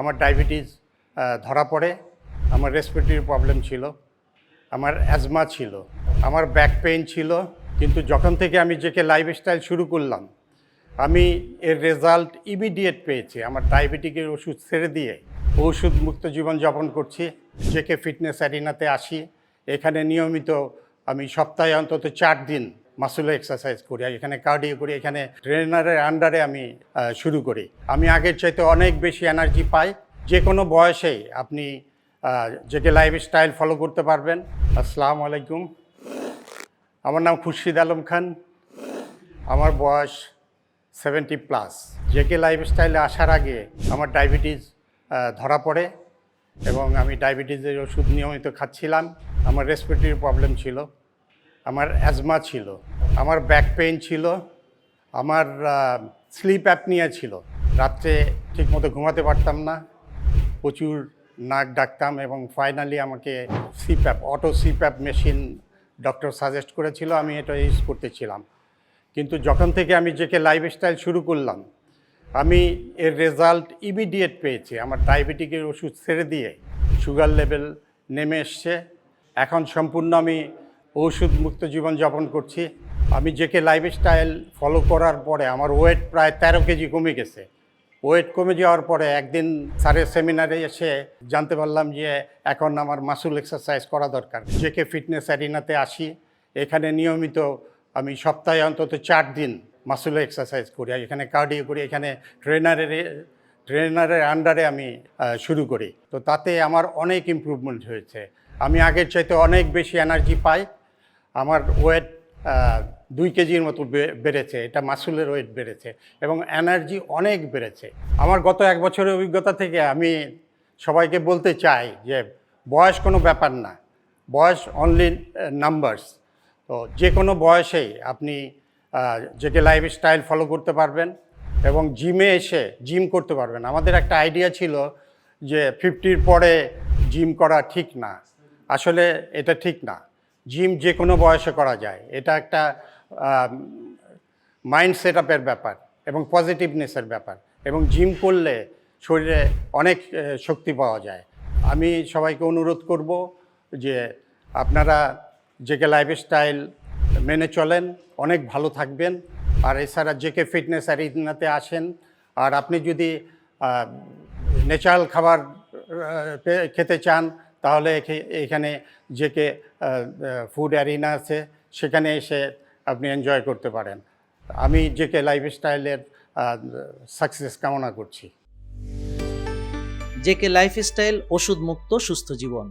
আমার ডায়াবেটিস ধরা পড়ে, আমার রেসপিরেটরি প্রবলেম ছিল, আমার অ্যাজমা ছিল, আমার ব্যাক পেইন ছিল, কিন্তু যখন থেকে আমি জেকে লাইফস্টাইল শুরু করলাম, আমি এর রেজাল্ট ইমিডিয়েট পেয়েছি। আমার ডায়াবেটিকের ওষুধ ছেড়ে দিয়ে ওষুধ মুক্ত জীবনযাপন করছি জেকে ফিটনেস অ্যারিনাতে আসি। এখানে নিয়মিত আমি সপ্তাহে অন্তত চার দিন মাসুল এক্সারসাইজ করি এখানে কার্ডিও করি, এখানে ট্রেনারের আন্ডারে আমি শুরু করি। আমি আগের চাইতে অনেক বেশি এনার্জি পাই। যে কোনো বয়সেই আপনি জেকে লাইফস্টাইল ফলো করতে পারবেন। আসসালামু আলাইকুম। আমার নাম খুরশিদ আলম খান। আমার বয়স সেভেন্টি প্লাস জেকে লাইফস্টাইলে আসার আগে আমার ডায়াবেটিস ধরা পড়ে এবং আমি ডায়াবেটিসের ওষুধ নিয়মিত খাচ্ছিলাম। আমার রেসপিরেটরি প্রবলেম ছিল। আমার অ্যাজমা ছিল, আমার ব্যাক পেইন ছিল, আমার স্লিপ অ্যাপনিয়া ছিল। রাত্রে ঠিকমতো ঘুমাতে পারতাম না, প্রচুর নাক ডাকতাম এবং ফাইনালি আমাকে CPAP auto CPAP machine doctor suggest করেছিল, আমি এটা ইউজ করতেছিলাম কিন্তু যখন থেকে আমি জেকে লাইফস্টাইল শুরু করলাম, আমি এর রেজাল্ট ইমিডিয়েট পেয়েছি। আমার ডায়াবেটিকের ওষুধ ছেড়ে দিয়ে সুগার লেভেল নেমে এসছে। এখন সম্পূর্ণ আমি ওষুধ মুক্ত জীবনযাপন করছি। আমি জেকে লাইফস্টাইল ফলো করার পরে আমার ওয়েট প্রায় তেরো কেজি কমে গেছে। ওয়েট কমে যাওয়ার পরে একদিন স্যারের সেমিনারে এসে জানতে পারলাম যে এখন আমার মাসুল এক্সারসাইজ করা দরকার। জেকে ফিটনেস অ্যারিনাতে আসি। এখানে নিয়মিত আমি সপ্তাহে অন্তত চার দিন মাসুল এক্সারসাইজ করি এখানে কার্ডিও করি, এখানে ট্রেনারের ট্রেনারের আন্ডারে আমি শুরু করি। তো তাতে আমার অনেক ইমপ্রুভমেন্ট হয়েছে। আমি আগের চাইতে অনেক বেশি এনার্জি পাই। আমার ওয়েট দুই কেজির মতো বেড়েছে, এটা মাসুলের ওয়েট বেড়েছে এবং এনার্জি অনেক বেড়েছে। আমার গত এক বছরের অভিজ্ঞতা থেকে আমি সবাইকে বলতে চাই যে বয়স কোনো ব্যাপার না, বয়স অনলি নাম্বারস তো যে কোনো বয়সেই আপনি যেকে লাইফস্টাইল ফলো করতে পারবেন এবং জিমে এসে জিম করতে পারবেন। আমাদের একটা আইডিয়া ছিল যে ফিফটির পরে জিম করা ঠিক না। আসলে এটা ঠিক না। জিম যে কোনো বয়সে করা যায়। এটা একটা মাইন্ড সেট আপের ব্যাপার এবং পজিটিভনেসের ব্যাপার এবং জিম করলে শরীরে অনেক শক্তি পাওয়া যায়। আমি সবাইকে অনুরোধ করব যে আপনারা জেকে লাইফস্টাইল মেনে চলেন, অনেক ভালো থাকবেন। আর এছাড়া জেকে ফিটনেস আর অ্যারিনাতে আসেন। আর আপনি যদি ন্যাচারাল খাবার খেতে চান তাহলে এখানে যে কে ফুড অ্যারিনা আছে, সেখানে এসে আপনি এনজয় করতে পারেন। আমি যে কে লাইফস্টাইলের সাকসেস কামনা করছি। যে কে লাইফস্টাইল ওষুধ মুক্ত সুস্থ জীবন।